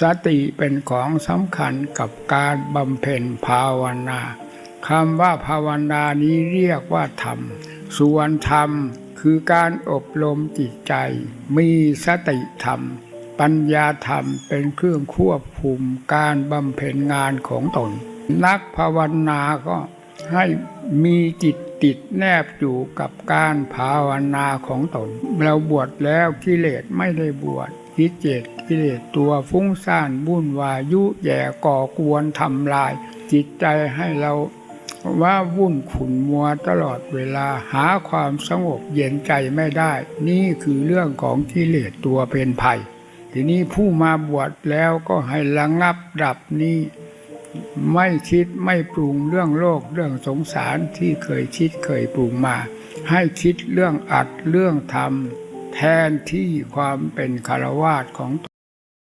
สติเป็นของสำคัญกับการบำเพ็ญภาวนาคำว่าภาวนานี้เรียกว่าธรรม ส่วนธรรมคือการอบรมจิตใจ มีสติธรรม ปัญญาธรรมเป็นเครื่องควบคุมการบำเพ็ญงานของตน นักภาวนาก็ ให้มีจิตติดแนบอยู่กับการภาวนาของตน เราบวชแล้วกิเลสไม่ได้บวชกิเลสกิเลสตัวฟุ้งซ่านวุ่นวายยุแย่ก่อกวนทำลาย จิตใจให้เราว่าวุ่นขุนมัวตลอดเวลาหาความสงบเย็นใจไม่ได้ นี่คือเรื่องของกิเลสตัวเป็นภัย ทีนี้ผู้มาบวชแล้วก็ให้ระงับดับนี้ ไม่คิดไม่ปรุงเรื่องโลกเรื่องสงสารที่เคยคิดเคยปรุงมา ให้คิดเรื่องอัดเรื่องทำแทนที่ความเป็นคารวาสของ